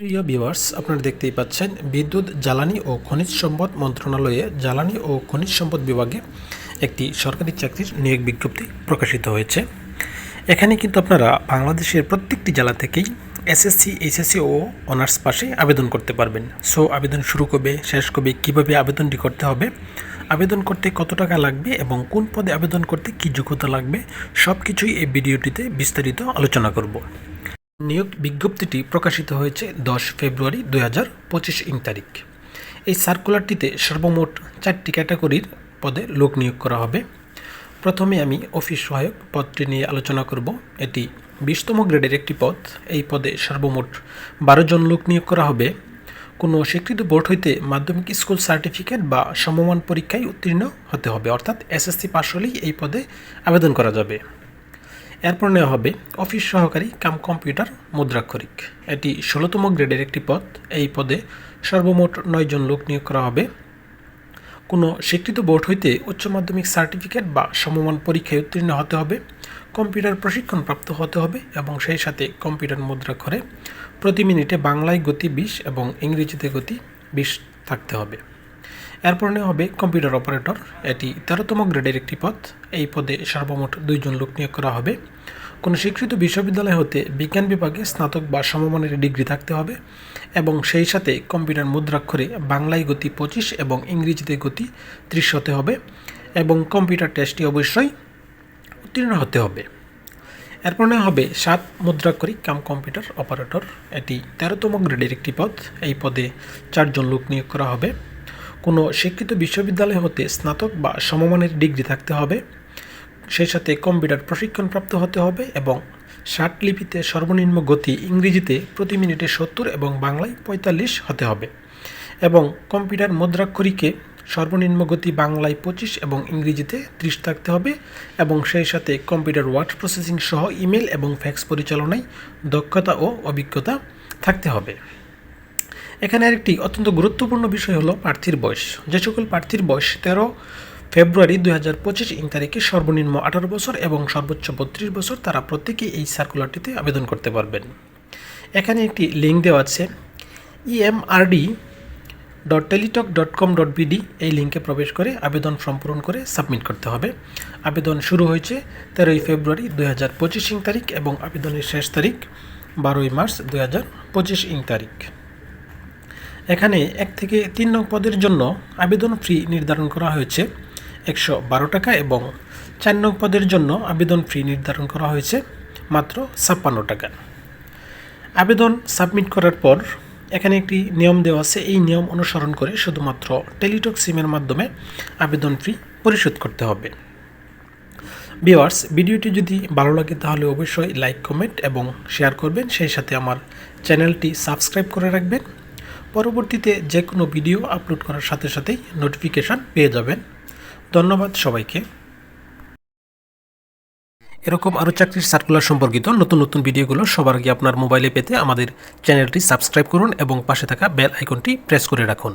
প্রিয় ভিউয়ার্স, আপনারা দেখতেই পাচ্ছেন বিদ্যুৎ, জ্বালানি ও খনিজ সম্পদ মন্ত্রণালয়ে জ্বালানি ও খনিজ সম্পদ বিভাগে একটি সরকারি চাকরির নিয়োগ বিজ্ঞপ্তি প্রকাশিত হয়েছে। এখানে কিন্তু আপনারা বাংলাদেশের প্রত্যেকটি জেলা থেকেই এসএসসি এইচএসসি ও অনার্স পাশে আবেদন করতে পারবেন। সো, আবেদন শুরু কবে, শেষ কবে, কীভাবে আবেদনটি করতে হবে, আবেদন করতে কত টাকা লাগবে এবং কোন পদে আবেদন করতে কী যোগ্যতা লাগবে সব কিছুই এই ভিডিওটিতে বিস্তারিত আলোচনা করব। নিয়োগ বিজ্ঞপ্তিটি প্রকাশিত হয়েছে দশ ফেব্রুয়ারি দুই হাজার পঁচিশ ইং তারিখ। এই সার্কুলারটিতে সর্বমোট চারটি ক্যাটাগরির পদে লোক নিয়োগ করা হবে। প্রথমে আমি অফিস সহায়ক পদটি নিয়ে আলোচনা করব। এটি বিশতম গ্রেডের একটি পদ। এই পদে সর্বমোট বারো জন লোক নিয়োগ করা হবে। কোনো স্বীকৃত বোর্ড হইতে মাধ্যমিক স্কুল সার্টিফিকেট বা সমমান পরীক্ষায় উত্তীর্ণ হতে হবে। অর্থাৎ এসএসসি পাশ হলেই এই পদে আবেদন করা যাবে। এরপর নেওয়া হবে অফিস সহকারী কাম কম্পিউটার মুদ্রাক্ষরিক। এটি ষোলোতম গ্রেডের একটি পদ। এই পদে সর্বমোট নয় জন লোক নিয়োগ করা হবে। কোনো স্বীকৃত বোর্ড হইতে উচ্চ মাধ্যমিক সার্টিফিকেট বা সমমান পরীক্ষায় উত্তীর্ণ হতে হবে। কম্পিউটার প্রশিক্ষণপ্রাপ্ত হতে হবে এবং সেই সাথে কম্পিউটার মুদ্রাক্ষরে প্রতি মিনিটে বাংলায় গতি বিশ এবং ইংরেজিতে গতি বিশ থাকতে হবে। এরপর নেওয়া হবে কম্পিউটার অপারেটর। এটি তেরোতম গ্রেডের একটি পদ। এই পদে সর্বমোট দুইজন লোক নিয়োগ করা হবে। কোনো স্বীকৃত বিশ্ববিদ্যালয় হতে বিজ্ঞান বিভাগে স্নাতক বা সমমানের ডিগ্রি থাকতে হবে এবং সেই সাথে কম্পিউটার মুদ্রাক্ষরে বাংলায় গতি পঁচিশ এবং ইংরেজিতে গতি ত্রিশ হতে হবে এবং কম্পিউটার টেস্টটি অবশ্যই উত্তীর্ণ হতে হবে। এরপর নেওয়া হবে সাত মুদ্রাক্ষরিক কাম কম্পিউটার অপারেটর। এটি তেরোতম গ্রেডের একটি পদ। এই পদে চারজন লোক নিয়োগ করা হবে। কোনো শিক্ষিত বিশ্ববিদ্যালয় হতে স্নাতক বা সমমানের ডিগ্রি থাকতে হবে। সেই সাথে কম্পিউটার প্রশিক্ষণপ্রাপ্ত হতে হবে এবং ষাট লিপিতে সর্বনিম্ন গতি ইংরেজিতে প্রতি মিনিটে সত্তর এবং বাংলায় পঁয়তাল্লিশ হতে হবে এবং কম্পিউটার মুদ্রাক্ষরিকে সর্বনিম্ন গতি বাংলায় পঁচিশ এবং ইংরেজিতে ত্রিশ থাকতে হবে এবং সেই সাথে কম্পিউটার ওয়ার্ড প্রসেসিং সহ ইমেল এবং ফ্যাক্স পরিচালনায় দক্ষতা ও অভিজ্ঞতা থাকতে হবে। এখানে আরেকটি অত্যন্ত গুরুত্বপূর্ণ বিষয় হলো প্রার্থীর বয়স। যে সকল প্রার্থীর বয়স তেরো ফেব্রুয়ারি দুই হাজার পঁচিশ ইং তারিখে সর্বনিম্ন আঠারো বছর এবং সর্বোচ্চ বত্রিশ বছর তারা প্রত্যেকেই এই সার্কুলারটিতে আবেদন করতে পারবেন। এখানে একটি লিঙ্ক দেওয়া আছে। EMRD dot Teletalk dot com dot BD এই লিঙ্কে প্রবেশ করে আবেদন ফর্ম পূরণ করে সাবমিট করতে হবে। আবেদন শুরু হয়েছে তেরোই ফেব্রুয়ারি দুই হাজার পঁচিশ ইং তারিখ এবং আবেদনের শেষ তারিখ বারোই মার্চ দুই হাজার পঁচিশ ইং তারিখ। এখানে এক থেকে তিন নং পদের জন্য আবেদন ফি নির্ধারণ করা হয়েছে একশো বারো টাকা এবং চার নং পদের জন্য আবেদন ফি নির্ধারণ করা হয়েছে মাত্র ছাপ্পান্ন টাকা। আবেদন সাবমিট করার পর এখানে একটি নিয়ম দেওয়া আছে, এই নিয়ম অনুসরণ করে শুধুমাত্র টেলিটক সিমের মাধ্যমে আবেদন ফি পরিশোধ করতে হবে। ভিওয়ার্স ভিডিওটি যদি ভালো লাগে তাহলে অবশ্যই লাইক, কমেন্ট এবং শেয়ার করবেন। সেই সাথে আমার চ্যানেলটি সাবস্ক্রাইব করে রাখবেন। পরবর্তীতে যে কোনো ভিডিও আপলোড করার সাথে সাথেই নোটিফিকেশান পেয়ে যাবেন। ধন্যবাদ সবাইকে। এরকম আরও চাকরির সার্কুলার সম্পর্কিত নতুন নতুন ভিডিওগুলো সবার আগে আপনার মোবাইলে পেতে আমাদের চ্যানেলটি সাবস্ক্রাইব করুন এবং পাশে থাকা বেল আইকনটি প্রেস করে রাখুন।